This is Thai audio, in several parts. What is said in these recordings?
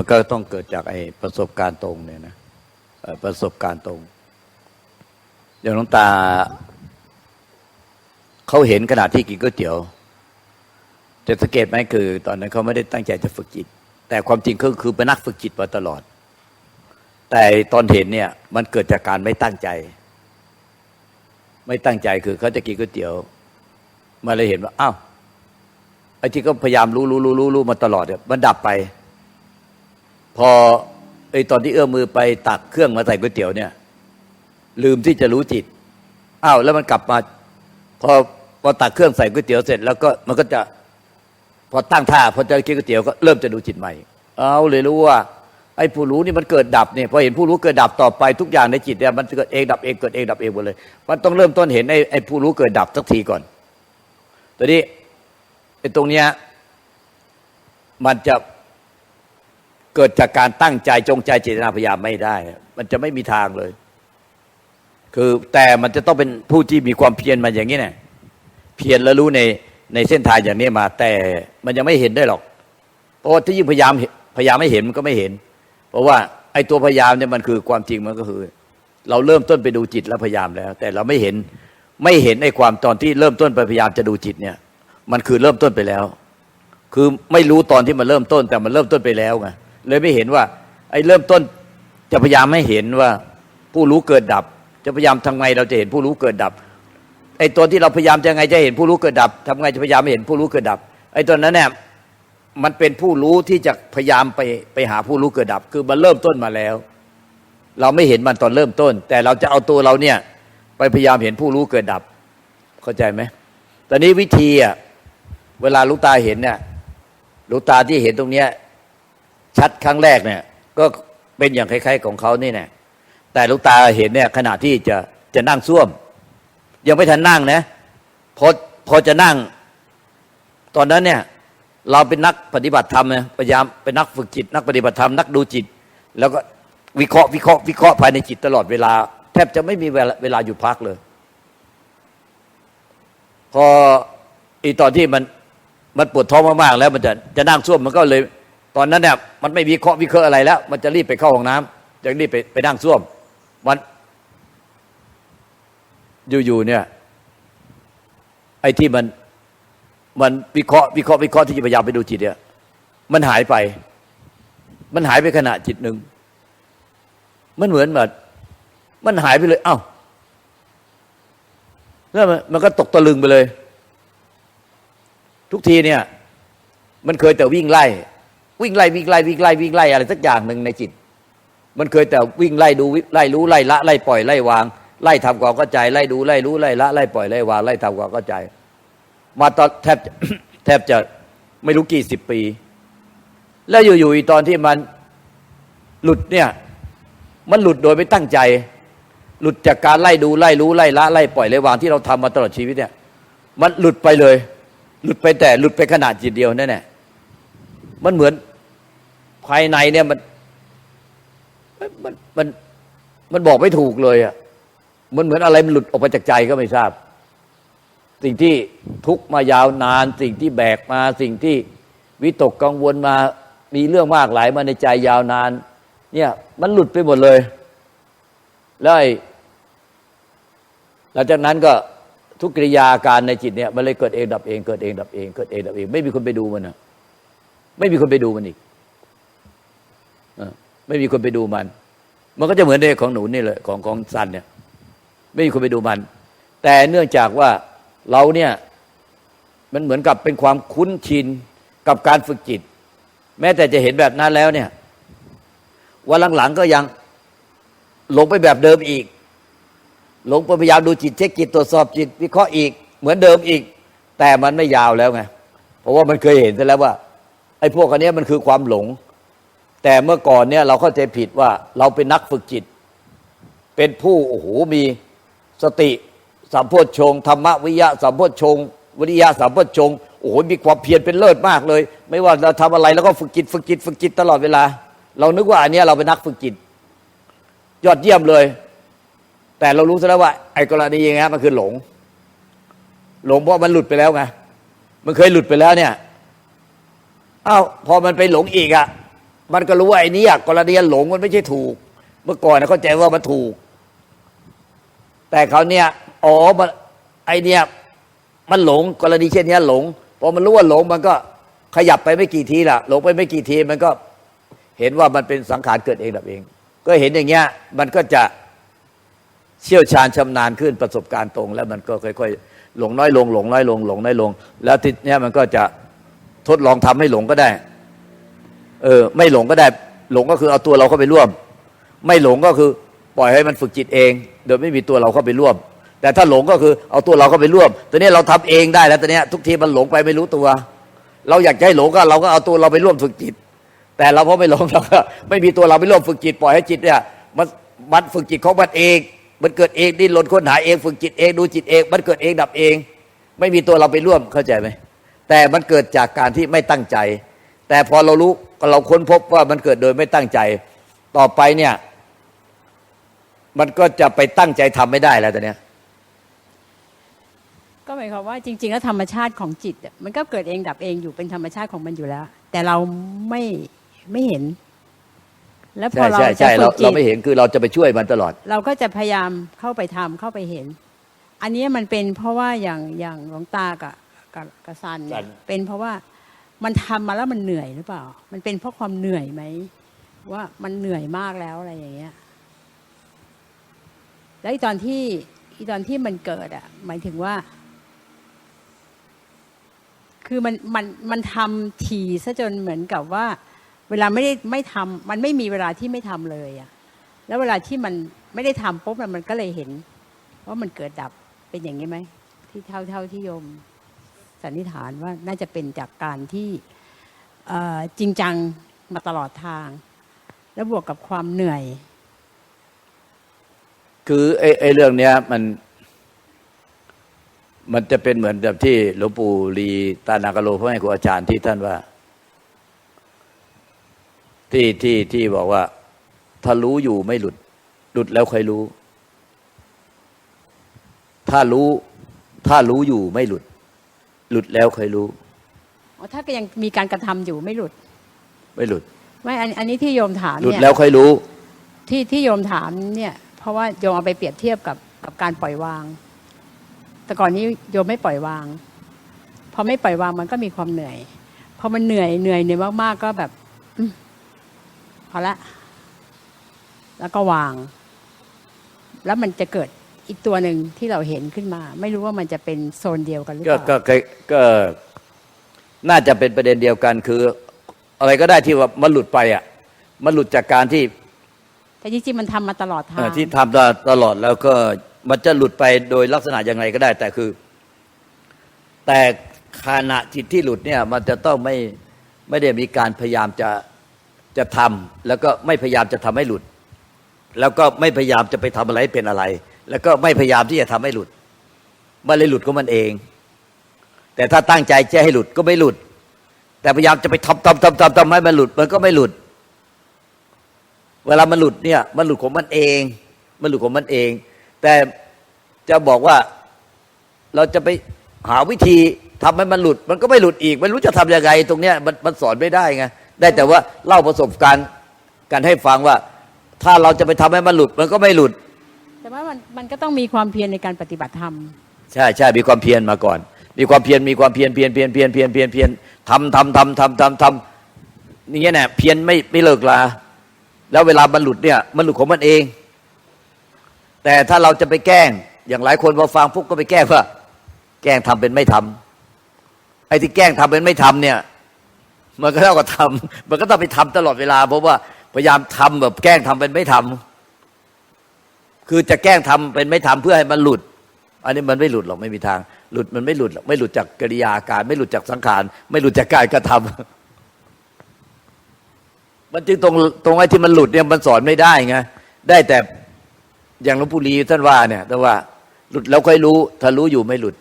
มันก็ต้องเกิดจากไอ้ประสบการณ์ตรงเนี่ยนะประสบการณ์ตรง อย่างหลวงตาเขาเห็นขณะที่กินก๋วยเตี๋ยวแต่สังเกตไหมคือ ตอนนั้นเขาไม่ได้ตั้งใจจะฝึกจิต แต่ความจริงก็คือเป็นนักฝึกจิตมาตลอด แต่ตอนเห็นเนี่ย มันเกิดจากการไม่ตั้งใจ ไม่ตั้งใจคือเขาจะกินก๋วยเตี๋ยวมาเลยเห็นว่าอ้าวไอ้ที่ก็พยายามรู้รู้รู้รู้รู้มาตลอดเนี่ยมันดับไป พอไอ้ตอนที่เอื้อมมือไปตักเครื่องมาใส่ก๋วยเตี๋ยวเนี่ย ลืมที่จะรู้จิตอ้าวแล้วมันกลับมา พอพอตักเครื่องใส่ก๋วยเตี๋ยวเสร็จ แล้วก็มันก็จะพอตั้งท่าพอจะกินก๋วยเตี๋ยวก็เริ่มจะดูจิตใหม่ เอาเลยรู้ว่า ไอ้ผู้รู้นี่มันเกิดดับเนี่ยพอเห็นผู้รู้เกิดดับต่อไปทุกอย่างในจิตเนี่ยมันเกิดเองดับเองเกิดเองดับเองหมดเลย มันต้องเริ่มต้นเห็นไอ้ไอ้ผู้รู้เกิดดับสักทีก่อนตอนนี้ไอ้ตรงเนี้ยมันจะ เกิดจากการตั้งใจจงใจเจตนาพยายามไม่ได้ มันจะไม่มีทางเลย คือแต่มันจะต้องเป็นผู้ที่มีความเพียรมาอย่างนี้เนี่ยเพียรแล้วรู้ในในเส้นทางอย่างนี้มา แต่มันยังไม่เห็นได้หรอก เพราะว่าถ้ายิ่งพยายามพยายามไม่เห็นมันก็ไม่เห็น เพราะว่าไอ้ตัวพยายามเนี่ยมันคือความจริงมันก็คือ เราเริ่มต้นไปดูจิตแล้วพยายามแล้ว แต่เราไม่เห็นไม่เห็นไอ้ความตอนที่เริ่มต้นไปพยายามจะดูจิตเนี่ย มันคือเริ่มต้นไปแล้ว คือไม่รู้ตอนที่มันเริ่มต้น แต่มันเริ่มต้นไปแล้วไง เลยไม่เห็นว่า ไอ้เริ่มต้นจะพยายามไม่เห็นว่า ผู้รู้เกิดดับ จะพยายามทำไงเราจะเห็นผู้รู้เกิดดับ ไอ้ตัวที่เราพยายามจะไงจะเห็นผู้รู้เกิดดับทำไงจะพยายามไม่เห็นผู้รู้เกิดดับ ไอ้ตัวนั้นเนี่ยมันเป็นผู้รู้ที่จะพยายามไปไปหาผู้รู้เกิดดับ คือมันเริ่มต้นมาแล้ว เราไม่เห็นมันตอนเริ่มต้น แต่เราจะเอาตัวเราเนี่ยไปพยายามเห็นผู้รู้เกิดดับ เข้าใจไหมตอนนี้วิธีอะเวลาลูกตาเห็นเนี่ยลูกตาที่เห็นตรงเนี้ย ชัดครั้งแรกเนี่ย ก็เป็นอย่างคล้ายๆของเขานี่แน่แต่ลูกตาเห็นเนี่ยขณะที่จะจะนั่งซ่วม ยังไม่ทันนั่งนะพอพอจะนั่ง ตอนนั้นเนี่ย เราเป็นนักปฏิบัติธรรมนะพยายามเป็นนักฝึกจิต นักปฏิบัติธรรมนักดูจิต แล้วก็วิเคราะห์วิเคราะห์วิเคราะห์ภายในจิตตลอดเวลา แทบจะไม่มีเวลาเวลาหยุดพักเลย พออีตอนที่มันมันปวดท้องมากๆแล้วมันจะจะนั่งซ่วมมันก็เลย ตอนนั้นเนี่ยมันไม่วิเคราะห์วิเคราะห์อะไรแล้ว มันจะรีบไปเข้าห้องน้ำจะรีบไปไปนั่งซ่วม มันอยู่ๆเนี่ย ไอ้ที่มันมันวิเคราะห์วิเคราะห์วิเคราะห์ที่จะพยายามไปดูจิตเนี่ย มันหายไป มันหายไปขณะจิตหนึ่งมันเหมือนแบบมันหายไปเลยเอ้าแล้วมันก็ตกตะลึงไปเลย ทุกทีเนี่ย มันเคยแต่วิ่งไล่ วิ่งไล่วิ่งไล่วิ่งไล่วิ่งไล่อะไรสักอย่างหนึ่งในจิต มันเคยแต่วิ่งไล่ดูไล่รู้ไล่ละไล่ปล่อยไล่วาง ไล่ทำความเข้าใจไล่ดูไล่รู้ไล่ละไล่ปล่อยไล่วางไล่ทำความเข้าใจ มาตอนแทบจะแทบจะไม่รู้กี่สิบปี แล้วอยู่ๆตอนที่มันหลุดเนี่ย มันหลุดโดยไม่ตั้งใจ หลุดจากการไล่ดูไล่รู้ไล่ละไล่ปล่อยไล่วางที่เราทำมาตลอดชีวิตเนี่ย มันหลุดไปเลย หลุดไปแต่หลุดไปขนาดจิตเดียวนั่นแหละ มันเหมือนภายในเนี่ยมันมันมันมันบอกไม่ถูกเลยอะมันเหมือนอะไรมันหลุดออกไปจากใจก็ไม่ทราบ สิ่งที่ทุกมายาวนาน สิ่งที่แบกมาสิ่งที่วิตกกังวลมามีเรื่องมากหลายมาในใจยาวนาน เนี่ยมันหลุดไปหมดเลยแล้วไอ้หลังจากนั้นก็ทุกกิริยาอาการในจิตเนี่ยมันเลยเกิดเองดับเองเกิดเองดับเองเกิดเองดับเอง ไม่มีคนไปดูมันนะ ไม่มีคนไปดูมันอีกอไม่มีคนไปดูมัน มันก็จะเหมือนเด็กของหนูนี่เลยของของซันเนี่ย ไม่มีคนไปดูมัน แต่เนื่องจากว่าเราเนี่ย มันเหมือนกับเป็นความคุ้นชินกับการฝึกจิต แม้แต่จะเห็นแบบนั้นแล้วเนี่ยวันหลังๆก็ยังหลงไปแบบเดิมอีก หลงไปพยายามดูจิตเช็คจิตตรวจสอบจิต วิเคราะห์อีก เหมือนเดิมอีก แต่มันไม่ยาวแล้วไงเพราะว่ามันเคยเห็นซะแล้วว่า ไอ้พวกอันนี้มันคือความหลง แต่เมื่อก่อนเนี่ยเราเข้าใจผิดว่าเราเป็นนักฝึกจิต เป็นผู้โอ้โหมีสติสัมโพชฌงธรรมวิยะสัมโพชฌงวิริยะสัมโพชฌงโอ้โหมีความเพียรเป็นเลิศมากเลย ไม่ว่าเราทำอะไรแล้วก็ฝึกจิตฝึกจิตฝึกจิตตลอดเวลา เรานึกว่าอันนี้เราเป็นนักฝึกจิต ยอดเยี่ยมเลย แต่เรารู้ซะแล้วว่า ไอ้กรณีอย่างเงี้ยมันคือหลง หลงเพราะมันหลุดไปแล้วไงมันเคยหลุดไปแล้วเนี่ย อ้าวพอมันไปหลงอีกอะมันก็รู้ว่าไอ้นี้อะกรณีหลงมันไม่ใช่ถูก เมื่อก่อนนะเข้าใจว่ามันถูก แต่เขาเนี่ยอ๋อมันไอเนี่ยมันหลงกรณีเช่นนี้หลงพอมันรู้ว่าหลงมันก็ขยับไปไม่กี่ทีละหลงไปไม่กี่ทีมันก็เห็นว่ามันเป็นสังขารเกิดเองดับเอง ก็เห็นอย่างเงี้ย มันก็จะเชี่ยวชาญชำนาญขึ้นประสบการณ์ตรง แล้วมันก็ค่อยๆหลงน้อยลงหลงน้อยลงหลงน้อยลง แล้วทีเนี้ยมันก็จะ ทดลองทำให้หลงก็ได้ เออ ไม่หลงก็ได้ หลงก็คือเอาตัวเราเข้าไปร่วม ไม่หลงก็คือปล่อยให้มันฝึกจิตเอง โดยไม่มีตัวเราเข้าไปร่วม แต่ถ้าหลงก็คือเอาตัวเราเข้าไปร่วมตอนนี้เราทำเองได้แล้วตอนนี้ทุกทีมันหลงไปไม่รู้ตัว เราอยากให้หลงก็เราก็เอาตัวเราไปร่วมฝึกจิต แต่เราเพราะไม่หลงเราก็ไม่มีตัวเราไปร่วมฝึกจิต ปล่อยให้จิตเนี่ยมันมันฝึกจิตของมันเอง มันเกิดเองดิ้นรนค้นหาเอง ฝึกจิตเองดูจิตเอง มันเกิดเองดับเอง ไม่มีตัวเราไปร่วมเข้าใจไหม แต่มันเกิดจากการที่ไม่ตั้งใจ แต่พอเรารู้เราค้นพบว่ามันเกิดโดยไม่ตั้งใจ ต่อไปเนี่ย มันก็จะไปตั้งใจทำไม่ได้แล้วตอนเนี้ยก็หมายความว่าจริง ๆ แล้วธรรมชาติของจิตอะมันก็เกิดเองดับเองอยู่เป็นธรรมชาติของมันอยู่แล้ว แต่เราไม่ไม่เห็น แล้วพอใช่เราใช่จะใช่ฝึเรากจิเราตไม่เห็นคือเราจะไปช่วยมันตลอด เราก็จะพยายามเข้าไปทำเข้าไปเห็น อันนี้มันเป็นเพราะว่าอย่างอย่างหลวงตากับ กับกับซันเนี่ซัยนเป็นเพราะว่ามันทำมาแล้วมันเหนื่อยหรือเปล่า มันเป็นเพราะความเหนื่อยไหมว่ามันเหนื่อยมากแล้วอะไรอย่างเงี้ย แล้วอีตอนที่อีตอนที่มันเกิดอะหมายถึงว่า คือมันมันมันทำทีซะจนเหมือนกับว่า เวลาไม่ได้ไม่ทำมันไม่มีเวลาที่ไม่ทำเลยอะแล้วเวลาที่มันไม่ได้ทำปุ๊บน่ะมันก็เลยเห็นว่ามันเกิดดับเป็นอย่างนี้ไหมที่เท่าเท่าที่โยม สันนิษฐานว่าน่าจะเป็นจากการที่จริงจังมาตลอดทาง แล้วบวกกับความเหนื่อย คือไอ้ไอเรื่องเนี้ยมัน มันจะเป็นเหมือนแบบที่หลวงปู่ลีตานากโลพระแม่ครูอาจารย์ที่ท่านว่า ที่ที่ที่บอกว่า ถ้ารู้อยู่ไม่หลุด หลุดแล้วใค่อยรู้ ถ้ารู้ ถ้ารู้อยู่ไม่หลุด หลุดแล้วค่อยรู้อ๋อถ้าก็ยังมีการกระทำอยู่ไม่หลุด ไม่หลุด ไม่อันอันนี้ที่โยมถามหลุดเนี่ยแล้วค่อยรู้ ที่ที่โยมถามเนี่ย เพราะว่าโยมเอาไปเปรียบเทียบกับกับการปล่อยวาง แต่ก่อนนี้โยมไม่ปล่อยวางพอไม่ปล่อยวางมันก็มีความเหนื่อยพอมันเหนื่อยเหนื่อยเหนื่อยมากๆก็แบบอืมพอละ แล้วก็วาง แล้วมันจะเกิด อีกตัวหนึ่งที่เราเห็นขึ้นมา ไม่รู้ว่ามันจะเป็นโซนเดียวกันหรือก็เปล่าก็ก็ก็น่าจะเป็นประเด็นเดียวกันคือ อะไรก็ได้ที่ว่ามันหลุดไปอะ มันหลุดจากการที่แต่จริงๆมันทำมาตลอดทาเอ่องที่ทำตลอดแล้วก็มันจะหลุดไปโดยลักษณะยังไงก็ได้ แต่คือ แต่ขณะจิตที่หลุดเนี่ย มันจะต้องไม่ไม่ได้มีการพยายามจะจะทำแล้วก็ไม่พยายามจะทำให้หลุด แล้วก็ไม่พยายามจะไปทำอะไรให้เป็นอะไร แล้วก็ไม่พยายามที่จะทำให้หลุด มันเลยหลุดของมันเอง แต่ถ้าตั้งใจจะให้หลุดก็ไม่หลุด แต่พยายามจะไปทำทำทำทำทำให้มันหลุด มันก็ไม่หลุด เวลามันหลุดเนี่ยมันหลุดของมันเอง มันหลุดของมันเอง แต่จะบอกว่าเราจะไปหาวิธีทำให้มันหลุด มันก็ไม่หลุดอีกไม่รู้จะทํำยังไงตรงเนี้ยมันมันสอนไม่ได้ไงได้แต่ว่าเล่าประสบการณ์กันให้ฟังว่า ถ้าเราจะไปทำให้มันหลุด มันก็ไม่หลุด แต่ว่ามันมันก็ต้องมีความเพียรในการปฏิบัติธรรม ใช่ใช่มีความเพียรมาก่อน มีความเพียรมีความเพียรเพียรเพียรเพียรเพียรเพียรเพียรทำทำทำทำทำทำอย่างเงี้ยน่ะเพียรไม่ไม่เลิกลา แล้วเวลามันหลุดเนี่ยมันหลุดของมันเอง แต่ถ้าเราจะไปแกล้ง อย่างหลายคนพอฟังปุ๊บก็ไปแกล้งว่า แกล้งทำเป็นไม่ทำไอ้ที่แกล้งทำเป็นไม่ทำเนี่ยมันก็เท่ากับทำมันก็ต้องไปทำตลอดเวลาเพราะว่าพยายามทำแบบแกล้งทำเป็นไม่ทำ คือจะแกล้งทำเป็นไม่ทำเพื่อให้มันหลุด อันนี้มันไม่หลุดหรอกไม่มีทาง หลุดมันไม่หลุดหรอกไม่หลุดจากกิริยาการ ไม่หลุดจากสังขาร ไม่หลุดจากการกระทำมันจึงตรงตรงไอ้ที่มันหลุดเนี่ยมันสอนไม่ได้ไงได้แต่อย่างหลวงปู่ลีท่านว่าเนี่ยแต่ว่าหลุดแล้วค่อยรู้ถ้ารู้อยู่ไม่หลุด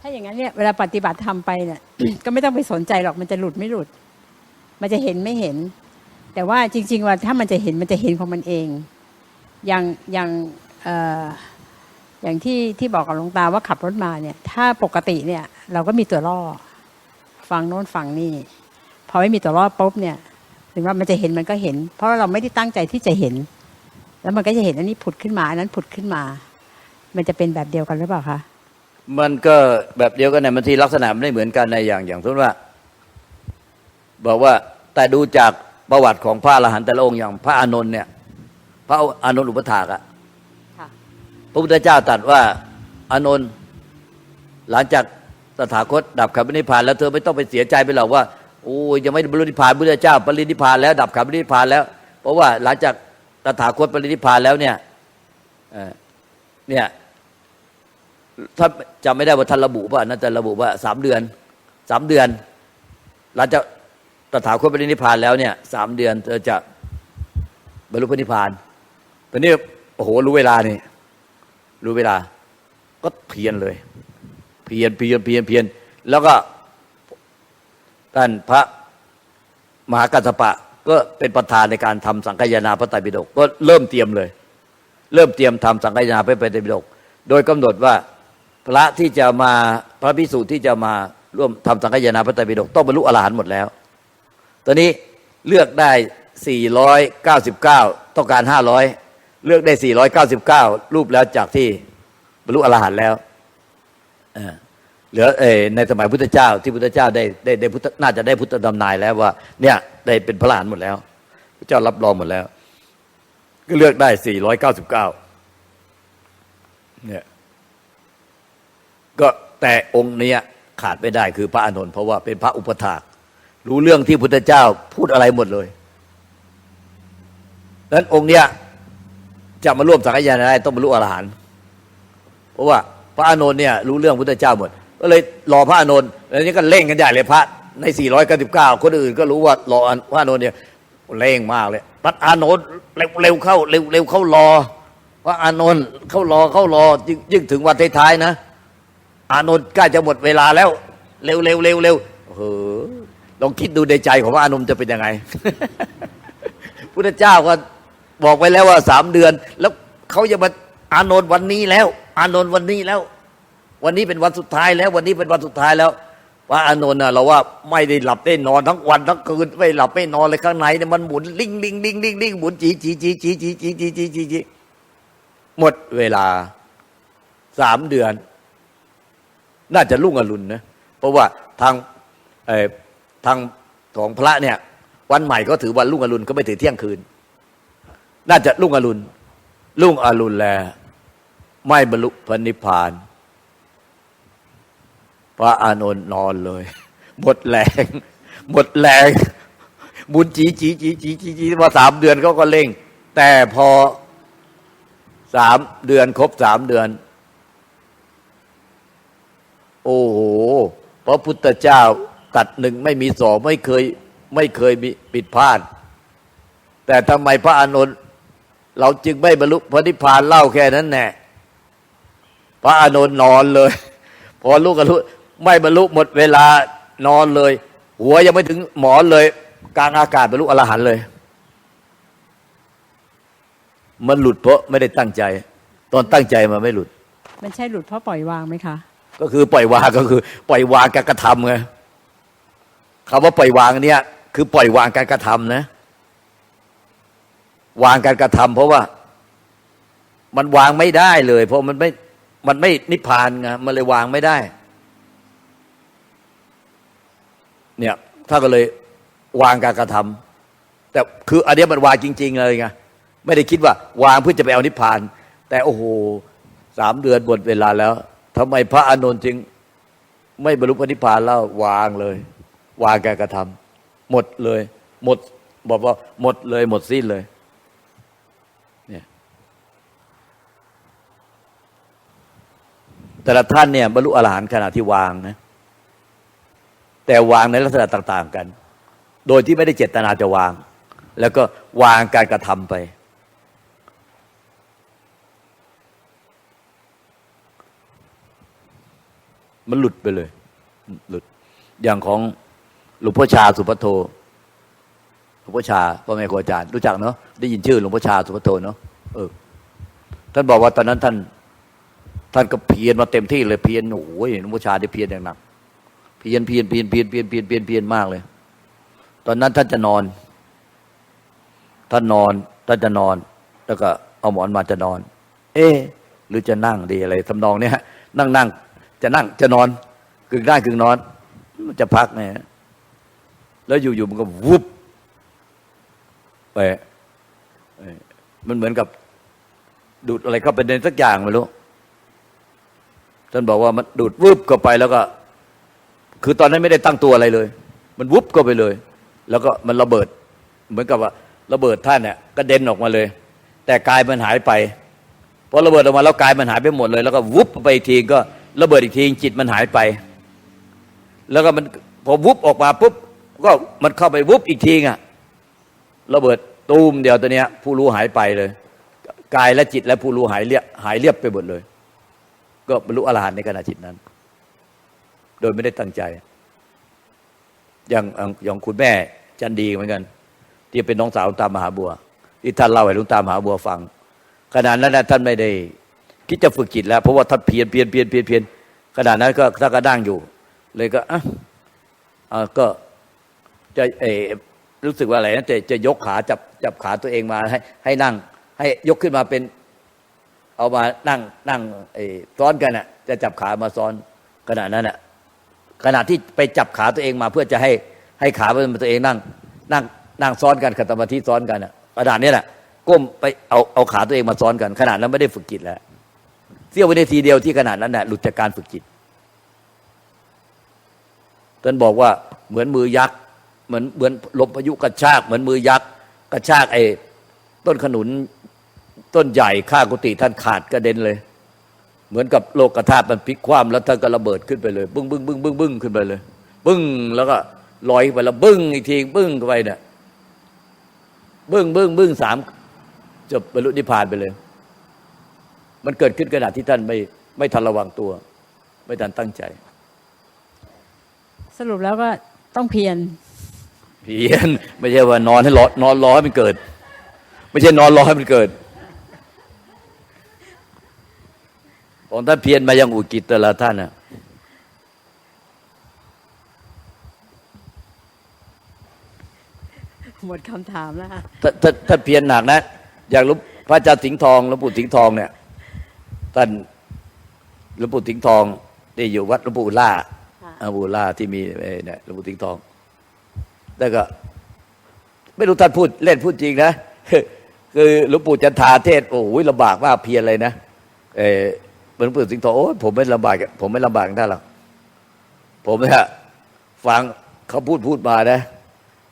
ถ้าอย่างนั้นเนี่ยเวลาปฏิบัติธรรมไปเนี่ย ก็ไม่ต้องไปสนใจหรอกมันจะหลุดไม่หลุด มันจะเห็นไม่เห็น แต่ว่าจริง ๆ ว่าถ้ามันจะเห็นมันจะเห็นของมันเอง อย่างอย่างอย่างที่ที่บอกกับหลวงตาว่าขับรถมาเนี่ย ถ้าปกติเนี่ย เราก็มีตัวล่อฟังโน้นฟังนี่พอไม่มีตัวล่อปุ๊บเนี่ยถึงว่ามันจะเห็นมันก็เห็น เพราะว่าเราไม่ได้ตั้งใจที่จะเห็น แล้วมันก็จะเห็นอันนี้ผุดขึ้นมาอันนั้นผุดขึ้นมา มันจะเป็นแบบเดียวกันหรือเปล่าคะมันก็แบบเดียวกันในบางทีลักษณะไม่เหมือนกันในอย่างอย่างสมมติว่า บอกว่าแต่ดูจากประวัติของพระอรหันต์แต่ละองค์อย่างพระอานนท์เนี่ย พระอานนท์อุปถากอะค่ะพระพุทธเจ้าตรัสว่าอานนท์หลังจากตถาคตดับขันธ์นิพพานแล้วเธอไม่ต้องไปเสียใจไปหรอกว่าโอ้ยยังไม่ได้บรรลุนิพพานพุทธเจ้าปรินิพพานแล้ว ดับขันธ์นิพพานแล้ว เพราะว่าหลังจากตถาคตปรินิพพานแล้วเนี่ยเอ่อเนี่ยถ้าจำไม่ได้ว่าท่านระบุว่าน่าจะระบุว่าสามเดือนสามเดือน หลังจากตถาคตปรินิพพานแล้วเนี่ยสามเดือนเธอจะบรรลุพระนิพพาน ตอนนี้โอ้โหรู้เวลานี่รู้เวลา ก็เพียรเลย เพียรเพียรเพียรเพียรแล้วก็ท่านพระมหากัสปะ ก็เป็นประธานในการทำสังฆยนาพระไตรปิฎกก็เริ่มเตรียมเลย เริ่มเตรียมทำสังฆยนาพระไตรปิฎกโดยกำหนดว่าพระที่จะมาพระพิสูจน์ที่จะมาร่วมทำสังฆยนาพระไตรปิฎกต้องบรรลุอรหันต์หมดแล้ว ตอนนี้เลือกได้ 499 ต้องการ 500 เลือกได้ 499 รูปแล้วจากที่บรรลุอรหันต์แล้วเหลือเอในสมัยพุทธเจ้าที่พุทธเจ้าได้ได้ได้พุทธน่าจะได้พุทธดำนายแล้วว่า เนี่ยได้เป็นพระอรหันหมดแล้ว พระเจ้ารับรองหมดแล้ว ก็เลือกได้ 499 เนี่ย ก็แต่องค์เนี้ยขาดไม่ได้คือพระอานนท์เพราะว่าเป็นพระอุปถาก รู้เรื่องที่พุทธเจ้าพูดอะไรหมดเลยนั้นองค์เนี้ย จะมาร่วมสังฆทานได้ต้องบรรลุอรหันต์เพราะว่าพระอานนท์เนี่ยรู้เรื่องพุทธเจ้าหมดก็เลยรอพระอานนท์แล้วนี้ก็เร่งกันใหญ่เลยพระใน 499 คนอื่นก็รู้ว่ารอพระอานนท์เนี่ยเร่งมากเลย พระอานนท์เร็วเร็วเข้าเร็วเร็วเข้ารอพระอานนท์เข้ารอเข้ารอยิ่งยิ่งถึงวันท้ายๆนะ อานนท์ใกล้จะหมดเวลาแล้ว เร็วเร็วเร็วเร็วเออลองคิดดูในใจของพระอานนท์จะเป็นยังไงพุทธเจ้าก็ บอกไปแล้วว่าสามเดือน แล้วเขาจะมาอานนท์วันนี้แล้ว อานนท์วันนี้แล้ว วันนี้เป็นวันสุดท้ายแล้ว วันนี้เป็นวันสุดท้ายแล้วพระอานนท์นะเราว่าไม่ได้หลับได้นอนทั้งวันทั้งคืนไม่หลับไม่นอนเลยข้างในเนี่ยมันหมุนลิงลิงลิงลิงลิงหมุนจีจีจีจีจีจีจีจีจีจีหมดเวลาสามเดือน น่าจะรุ่งอรุณนะเพราะว่าทางเอ่อทางของพระเนี่ย วันใหม่ก็ถือวันรุ่งอรุณก็ไม่ถือเที่ยงคืน น่าจะรุ่งอรุณรุ่งอรุณแล ไม่บรรลุพระนิพพาน พระอานนท์นอนเลย หมดแรง หมดแรง บุญจีจีจีจีจีจีมาสามเดือนเขาก็เร่ง แต่พอสามเดือนครบสามเดือน โอ้โหพระพุทธเจ้าตัดหนึ่งไม่มีสองไม่เคย ไม่เคยมีผิดพลาด แต่ทำไมพระอานนท์ เราจึงไม่บรรลุพระนิพพานเล่าแค่นั้นแน่พระอานนท์นอนเลย พอลูกกระลุไม่บรรลุหมดเวลานอนเลย หัวยังไม่ถึงหมอนเลย กลางอากาศบรรลุอรหันต์เลย มันหลุดเพราะไม่ได้ตั้งใจ ตอนตั้งใจมันไม่หลุด มันใช่หลุดเพราะปล่อยวางไหมคะ ก็คือปล่อยวางก็คือ ปล่อยวางการกระทำไงคำว่าปล่อยวางเนี่ย คือปล่อยวางการกระทำนะ วางการกระทำเพราะว่ามันวางไม่ได้เลย เพราะมันไม่มันไม่นิพพานไงมันเลยวางไม่ได้ เนี่ยถ้าก็เลยวางการกระทำแต่คืออันนี้มันวางจริง ๆ เลยไงไม่ได้คิดว่า วางเพื่อจะไปเอานิพพาน แต่โอ้โหสามเดือนหมดเวลาแล้วทำไมพระอานนท์จึง ไม่บรรลุพระนิพพานแล้ววางเลย วางการกระทำหมดเลย หมดบอกว่าหมดเลย หมดสิ้นเลยเนี่ย แต่ละท่านเนี่ยบรรลุอรหันต์ขณะที่วางนะ แต่วางในลักษณะต่างๆกัน โดยที่ไม่ได้เจตนาจะวาง แล้วก็วางการกระทำไป มันหลุดไปเลย หลุด อย่างของหลวงพ่อชาสุปโทหลวงพ่อชาพ่อแม่ครูอาจารย์รู้จักเนาะได้ยินชื่อหลวงพ่อชาสุปโทเนาะเออท่านบอกว่าตอนนั้นท่าน ท่านก็เพียรมาเต็มที่เลยเพียรโอ้ยหลวงพ่อชาได้เพียรอย่างหนักเพียรเพียรเพียรเพียรเพียรเพียรเพียรเพียรมากเลย ตอนนั้นท่านจะนอน ท่านนอนท่านจะนอน แล้วก็เอาหมอนมาจะนอน เอ๊หรือจะนั่งดีอะไรทำนองเนี้ยนั่งนั่งจะนั่งจะนอนกึ่งนั่งกึ่งนอนมันจะพักเนี่ยแล้วอยู่ๆมันก็วุบไปมันเหมือนกับดูดอะไรเข้าไปในสักอย่างไม่รู้ ท่านบอกว่ามันดูดวุบเข้าไปแล้วก็ คือตอนนั้นไม่ได้ตั้งตัวอะไรเลย มันวุบเข้าไปเลย แล้วก็มันระเบิด เหมือนกับว่าระเบิดท่านเนี่ยกระเด็นออกมาเลย แต่กายมันหายไปพอระเบิดออกมาแล้วกายมันหายไปหมดเลย แล้วก็วุบไปอีกทีก็ระเบิดอีกทีจิตมันหายไป แล้วก็มันพอวุบออกมาปุ๊บก็มันเข้าไปวุบอีกทีอะระเบิดตูมเดียวตัวเนี้ยผู้รู้หายไปเลย กายและจิตและผู้รู้หายเรียบหายเรียบไปหมดเลย ก็บรรลุอรหันต์ในขณะจิตนั้น โดยไม่ได้ตั้งใจ อย่างอย่างคุณแม่จันดีเหมือนกัน ที่เป็นน้องสาวหลวงตามหาบัว ที่ท่านเล่าให้หลวงตามหาบัวฟังขณะนั้นนะท่านไม่ได้คิดจะฝึกจิตแล้ว เพราะว่าท่านเพียนเพียนเพียนเพียนเพียนขณะนั้นก็ท่านก็นั่งอยู่ เลยก็อะอะก็จะเอรู้สึกว่าอะไรนะจะจะยกขาจับจับขาตัวเองมาให้ให้นั่ง ให้ยกขึ้นมาเป็น เอามานั่งนั่งไอ้ซ้อนกันอะ จะจับขามาซ้อนขณะนั้นอะขณะที่ไปจับขาตัวเองมาเพื่อจะให้ให้ขาเป็นตัวเองนั่ง นั่งนั่งซ้อนกันขัตมาธิซ้อนกันอะขนาดนี้แหละก้มไปเอาเอาขาตัวเองมาซ้อนกันขนาดนั้นไม่ได้ฝึกจิตแล้วเสี้ยววินาทีเดียวที่ขนาดนั้นน่ะหลุดจากการฝึกจิตท่านบอกว่าเหมือนมือยักษ์เหมือนเหมือนลมพายุกระชาก เหมือนมือยักษ์กระชากไอ้ต้นขนุน ต้นใหญ่ข้างกุฏิท่านขาดกระเด็นเลย เหมือนกับโลกธาตุมันพลิกคว่ำแล้วท่านก็ระเบิดขึ้นไปเลย บึ้งบึ้งบึ้งบึ้งบึ้งขึ้นไปเลยบึ้งแล้วก็ลอยไปแล้วบึ้งอีกทีบึ้งเข้าไปเนี่ยบึ้งบึ้งบึ้งสามจบบรรลุนิพพานไปเลย มันเกิดขึ้นขณะที่ท่านไม่ไม่ทันระวังตัว ไม่ทันตั้งใจ สรุปแล้วก็ต้องเพียรเพียนไม่ใช่ว่านอนให้รอนอนรอให้มันเกิด ไม่ใช่นอนรอให้มันเกิด ของท่านเพียนมายังอุกิตแต่ละท่านน่ะหมดคำถามแล้วค่ะถ้าถ้าถ้าเพียรหนักนะ อย่างหลวงพระอาจารย์สิงห์ทองหลวงปู่สิงห์ทองเนี่ยท่านหลวงปู่สิงห์ทองที่อยู่วัดหลวงปู่ล่าหลวงปู่ล่าที่มีไอ้เนี่ยหลวงปู่สิงห์ทอง แล้วก็ ไม่รู้ท่านพูดเล่นพูดจริงนะคือหลวงปู่จันทาเทศน์โอ้โหลำบากมากเพียรเลยนะเออ หลวงปู่สิงห์ทองโอ้ยผมไม่ลำบากผมไม่ลำบากอย่างท่านหรอกผมเนี่ยฟังเขาพูดพูดมานะ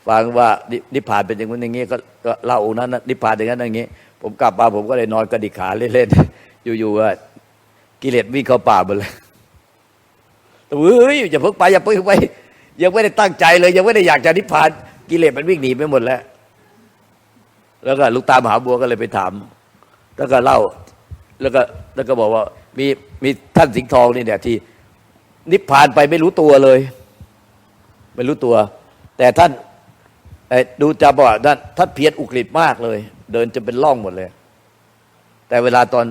ฟังว่านิพพานเป็นอย่างนู้นอย่างนี้ก็เล่าองนั้นนิพพานอย่างนั้นอย่างนี้ ผมกลับมาผมก็เลยนอนกระดิกขาเล่นๆอยู่ๆว่ากิเลสวิ่งเข้าป่าหมดเลยแต่เฮ้ยอย่าเพิ่งไปอย่าเพิ่งไป ยังไม่ได้ตั้งใจเลย ยังไม่ได้อยากจะนิพพาน กิเลสมันวิ่งหนีไปหมดแล้ว แล้วก็ลูกตามหาบัวก็เลยไปถาม แล้วก็เล่า แล้วก็แล้วก็บอกว่า มีมีท่านสิงห์ทองนี่เนี่ยที่นิพพานไปไม่รู้ตัวเลย ไม่รู้ตัว แต่ท่านดูจะบอกว่าท่นท่านเพียรอุกฤษมากเลย เดินจะเป็นล่องหมดเลย แต่เวลาตอน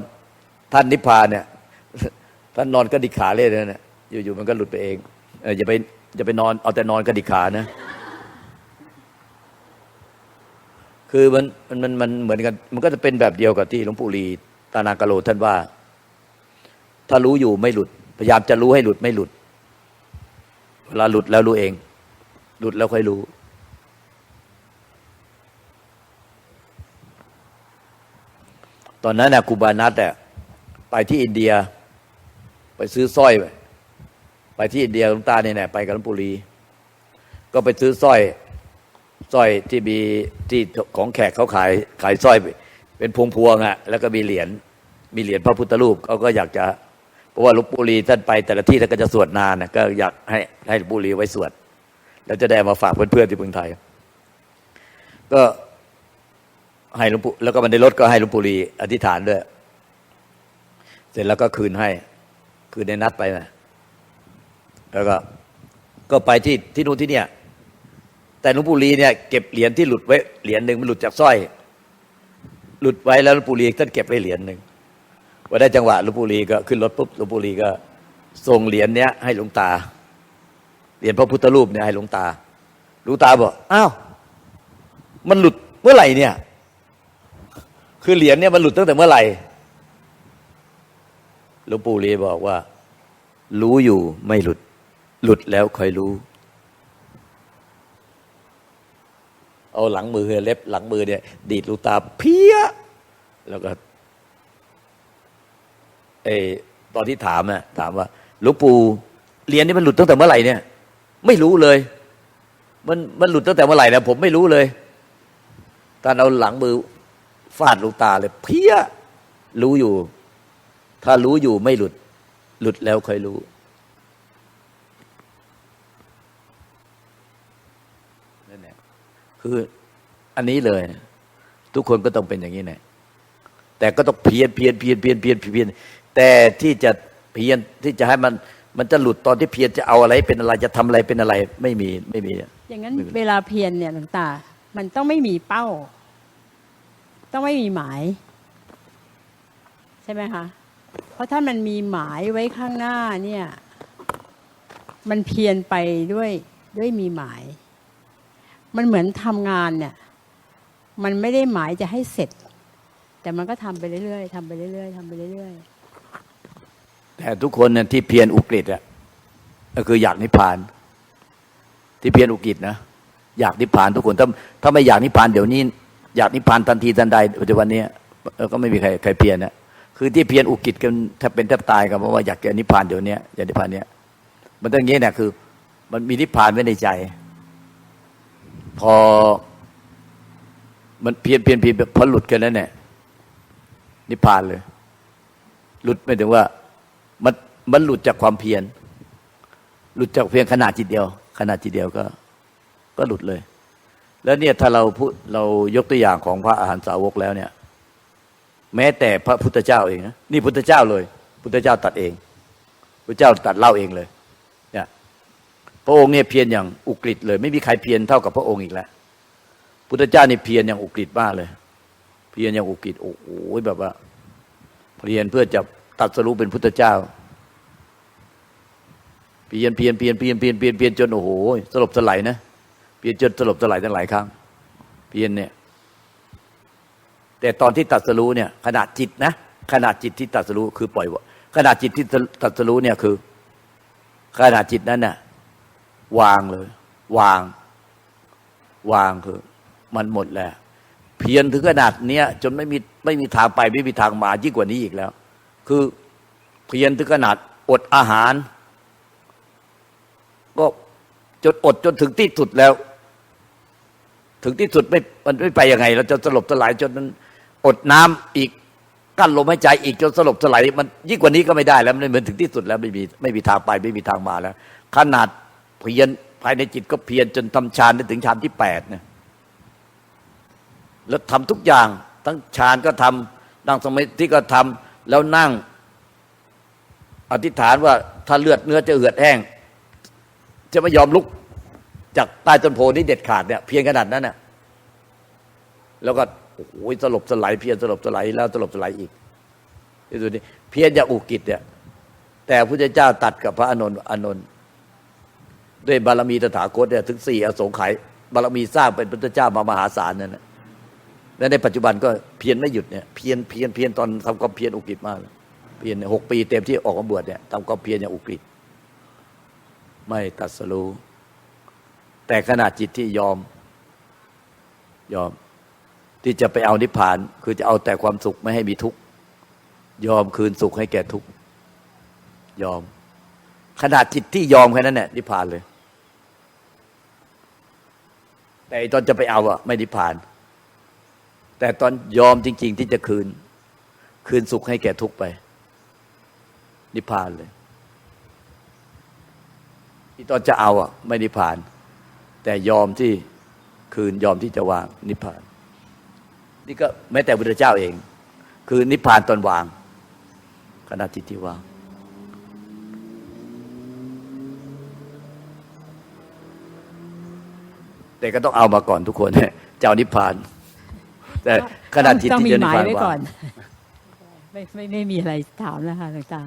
ท่านนิพพานเนี่ยท่านนอนกระดิกขาเล่นนะเนี่ยอยู่ๆมันก็หลุดไปเองเอออย่าไปอย่าไปนอนเอาแต่นอนกระดิกขานะคือมันมันมันมันเหมือนกัน มันก็จะเป็นแบบเดียวกับที่หลวงปู่ลีตานากะโลท่านว่า ถ้ารู้อยู่ไม่หลุด พยายามจะรู้ให้หลุดไม่หลุด เวลาหลุดแล้วรู้เอง หลุดแล้วค่อยรู้ ตอนนั้นนะครูบานัทอะไปที่อินเดีย ไปซื้อสร้อยไปไปที่อินเดียหลวงตาเนี่ยนะไปกับหลวงปู่ลีก็ไปซื้อสร้อยสร้อยที่มีที่ของแขกเขาขายขายสร้อยเป็นพวงพวงๆอะแล้วก็มีเหรียญมีเหรียญพระพุทธรูปเขาก็อยากจะ เพราะว่าหลวงปู่ลีท่านไปแต่ละที่ท่านก็จะสวดนานนะก็อยากให้ให้หลวงปู่ลีไว้สวด แล้วจะได้มาฝากเพื่อนๆที่เมืองไทย ก็ให้หลวงปู่แล้วก็มันในรถก็ให้หลวงปู่ลีอธิษฐานด้วย เสร็จแล้วก็คืนให้ คืนในนัดไปนะแล้วก็ก็ไปที่ที่นู่นที่เนี่ย แต่หลวงปู่ลีเนี่ยเก็บเหรียญที่หลุดไว้เหรียญหนึ่งมันหลุดจากสร้อย หลุดไว้แล้วหลวงปู่ลีท่านเก็บไว้เหรียญหนึ่ง พอได้จังหวะลวงปู่ลีก็ขึ้นรถปุ๊บลวงปู่ลีก็ส่งเหรียญเนี้ย ให้หลวงตา เหรียญพระพุทธรูปเนี่ยให้หลวงตาหลวงตาบอกอ้าวมันหลุดเมื่อไหร่เนี่ย คือเหรียญเนี่ยมันหลุดตั้งแต่เมื่อไหร่หลวงปู่เรีบอกว่า รู้อยู่ไม่หลุด หลุดแล้วคอยรู้ เอาหลังมือเล็บหลังมือเนี่ย ดีดลูกตาเพี้ยแล้วก็ เออตอนที่ถามน่ะถามว่าหลวงปู่เรียญนี่มันหลุดตั้งแต่เมื่อไหร่เนี่ย ไม่รู้เลย มันมันหลุดตั้งแต่เมื่อไหร่นะผมไม่รู้เลยท่านเอาหลังมือฟาดลูกตาเลย เพี้ยรู้อยู่ ถ้ารู้อยู่ไม่หลุด หลุดแล้วค่อยรู้นั่นแหละคืออันนี้เลย ทุกคนก็ต้องเป็นอย่างนี้แหละแต่ก็ต้องเพียนเพียนเพียนเพียนเพียนเพียน แต่ที่จะเพียนที่จะให้มันมันจะหลุดตอนที่เพียนจะเอาอะไรเป็นอะไรจะทำอะไรเป็นอะไร ไม่มีไม่มี อย่างนั้นไม่เป็นไรเวลาเพียรเนี่ยหลวงตา มันต้องไม่มีเป้า ต้องไม่มีหมาย ใช่ไหมคะเพราะถ้ามันมีหมายไว้ข้างหน้าเนี่ย มันเพียรไปด้วยด้วยมีหมาย มันเหมือนทำงานเนี่ย มันไม่ได้หมายจะให้เสร็จ แต่มันก็ทำไปเรื่อยๆทำไปเรื่อยๆทำไปเรื่อย แต่ทุกคนเนี่ยที่เพียรอุกฤษอะก็คืออยากนิพพาน ที่เพียรอุกฤษนะอยากนิพพานทุกคนถ้าถ้าไม่อยากนิพพานเดี๋ยวนี้ อยากนิพพานทันทีทันใดปัจจุบันนี้ก็ไม่มีใครใครเพียรนะคือที่เพียรอุกฤษกันแทบเป็นแทบตายกันเพราะว่าอยากจะนิพพานเดี๋ยวนี้อยากนิพพานเนี้ยมันต้องอย่างนี้เนี่ยคือ มันมีนิพพานไว้ในใจ พอ มันเพียรเพียรเพียรพอหลุดกันแล้วเนี่ยนิพพานเลย หลุดไม่ถึงว่า มันมันหลุดจากความเพียรหลุดจากเพียงขนาดจิตเดียว ขนาดจิตเดียวก็ ก็หลุดเลย แล้วเนี่ยถ้าเราพูดเรายกตัวอย่างของพระอาหารสาวกแล้วเนี่ย แม้แต่พระพุทธเจ้าเองนะนี่พุทธเจ้าเลย พุทธเจ้าตัดเองพุทธเจ้าตัดเล่าเองเลย เนี่ย พระองค์เนี่ยเพียรอย่างอุกฤษเลย ไม่มีใครเพียรเท่ากับพระองค์อีกแล้วพุทธเจ้านี่เพียรอย่างอุกฤษมากเลย เพียรอย่างอุกฤษโอ้โหแบบว่าเพียรเพื่อจะ ตัดสรุปเป็นพุทธเจ้าเพียรเพียรเพียรเพียรเพียรเพียรเพียรจนโอ้โหสลบสลายนะเพียรจนสลบสลายตั้งหลายครั้งเพียรเนี่ย แต่ตอนที่ตัดสรู้เนี่ย ขนาดจิตนะขนาดจิตที่ตัดสรู้คือปล่อยวะขนาดจิตที่ตัดสรู้เนี่ยคือ ขนาดจิตนั้นน่ะวางเลย วาง วางคือ มันหมดแล้ว เพียรถึงขนาดเนี้ยจนไม่มีไม่มีทางไปไม่มีทางมายิ่งกว่านี้อีกแล้ว คือเพียรถึงขนาดอดอาหาร ก็จนอดจนถึงที่สุดแล้ว ถึงที่สุดไม่มันไม่ไปยังไง เราจะสลบสลายจนมันอดน้ำอีกกั้นลมหายใจอีกจนสลบสลายมันยิ่งกว่านี้ก็ไม่ได้แล้วมันเหมือนถึงที่สุดแล้วไม่มีไม่มีทางไปไม่มีทางมาแล้ว ขนาดเพียรภายในจิตก็เพียรจนทำฌานได้ถึงฌานที่แปดเนี่ยแล้วทำทุกอย่าง ทั้งฌานก็ทำนั่งสมาธิก็ทำ แล้วนั่ง อธิษฐานว่าถ้าเลือดเนื้อจะเหือดแห้ง จะไม่ยอมลุกจากใต้ต้นโพนี่เด็ดขาดเนี่ยเพียงขนาดนั้นน่ะแล้วก็โอ้โหสลบสลายเพียรสลบสลายแล้วสลบสลายอีกที่สุดนี่เพียรอย่าอุกิจเนี่ย แต่พระพุทธเจ้าตัดกับพระอานนท์อานนท์ด้วยบารมีตถาคตเนี่ยถึงสี่อสงไขยบารมีสร้างเป็นพระพุทธเจ้ามามหาศาลนั่นนะ และในปัจจุบันก็เพียรไม่หยุดเนี่ยเพียรเพียรเพียรตอนทำความเพียรอุกิจมากเพียรเนี่ยหกปีเต็มที่ออกมาบวชเนี่ยทำความเพียรอย่างอุกิจไม่ตัดสรู้แต่ขนาดจิตที่ยอมยอมที่จะไปเอานิพพาน คือจะเอาแต่ความสุขไม่ให้มีทุกข์ยอมคืนสุขให้แก่ทุกข์ยอม ขนาดจิตที่ยอมแค่นั้นเนี่ยนิพพานเลย แต่ตอนจะไปเอาอะไม่นิพพาน แต่ตอนยอมจริง ๆ ที่จะคืน คืนสุขให้แก่ทุกไป นิพพานเลยที่ตอนจะเอาอะ ไม่นิพพาน แต่ยอมที่คืนยอมที่จะวางนิพพาน นี่ก็แม้แต่พระพุทธเจ้าเอง คือนิพพานตอนวางขณะจิตที่วางแต่ก็ต้องเอามาก่อนทุกคนเจ้านิพพาน แต่ๆขณะจิตต้องที่มีจะหนิพมายพานไว้วาก่องนไม่ไม่ไม่มีอะไรถามแล้วค่ะหลวงตา